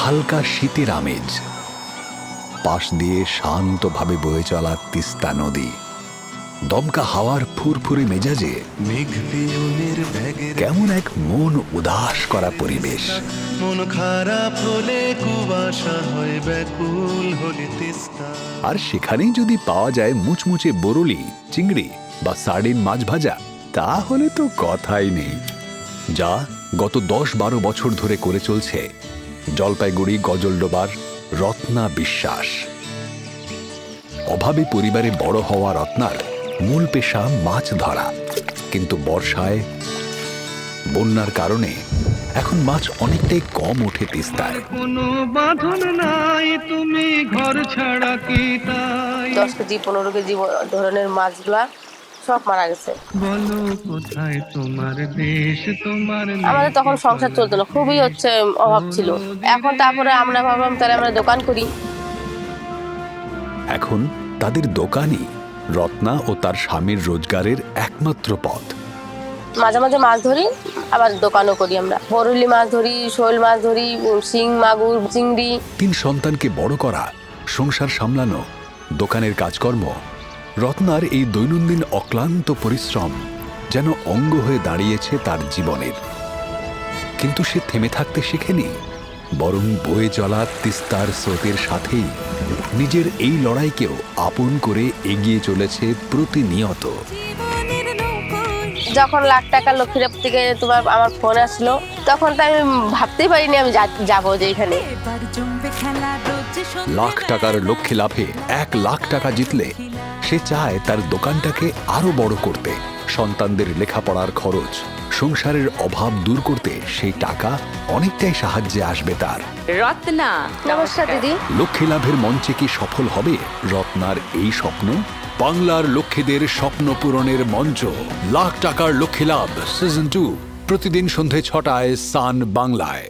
হালকা শীতের আমেজ। পাশ দিয়ে শান্তভাবে বয়ে চলা তিস্তা নদী। দমকা হাওয়ার ফুরফুরে মেজাজে কেমন এক মন উদাস করা পরিবেশ। মন খারাপ হলে কুয়াশা হয় ব্যাকুল হলে তিস্তা। আর সেখানেই যদি পাওয়া যায় মুচমুচে বরলি চিংড়ি বা সার্ডিন মাছ ভাজা তাহলে তো কথাই নেই। যা গত দশ বারো বছর ধরে করে চলছে। জলপাইগুড়ি গজলডোবার রত্না বিশ্বাস। অভাবে পরিবারে বড় হওয়া রত্নার মূল পেশা মাছ ধরা। কিন্তু বর্ষায় বন্যার কারণে এখন মাছ অনেকটাই কম ওঠে তিস্তায়। কোনো বাঁধন নাই তুমি ঘর ছাড়া কি তাই? দশ কেজি পনেরো কেজি ধরনের মাছগুলা সব মারা গেছে। বলো কোথায় তোমার দেশ তোমার আমাদের তখন সংসার চলতো না খুবই হচ্ছে অভাব ছিল। এখন তারপরে আমরা ভাবলাম তাহলে আমরা দোকান করি। এখন তাদের দোকানই রত্না ও তার স্বামীর রোজগারের একমাত্র পথ। মাঝে মাঝে মাছ ধরি আবার দোকানও করি আমরা। বরুলি মাছ ধরি শোল মাছ ধরি শিং মাগুর চিংড়ি। তিন সন্তানকে বড় করা সংসার সামলানো দোকানের কাজকর্ম রত্নার এই দৈনন্দিন অক্লান্ত পরিশ্রম যেন অঙ্গ হয়ে দাঁড়িয়েছে তার জীবনের। কিন্তু সে থেমে থাকতে শেখেনি বরং বয়ে চলা তিস্তার স্রোতের সাথেই নিজের এই লড়াইকেও আপন করে এগিয়ে চলেছে প্রতিনিয়ত। যখন লাখ টাকা লক্ষ্মীরাপ থেকে তোমার আমার ফোন আসলো তখন তো আমি ভাবতেই পারিনি আমি যাব যে এখানে। লাখ টাকার লক্ষ্যে লাভে এক লাখ টাকা জিতলে সে চায় তার দোকানটাকে আরও বড় করতে। সন্তানদের লেখাপড়ার খরচ সংসারের অভাব দূর করতে সেই টাকা অনেকটাই সাহায্যে আসবে তার। রত্না নমস্কার দিদি। লক্ষ্যে লাভের মঞ্চে কি সফল হবে রত্নার এই স্বপ্ন? বাংলার লক্ষ্মীদের স্বপ্ন পূরণের মঞ্চ লাখ টাকার লক্ষ্যে লাভ সিজন টু প্রতিদিন সন্ধে ছটায় সান বাংলায়।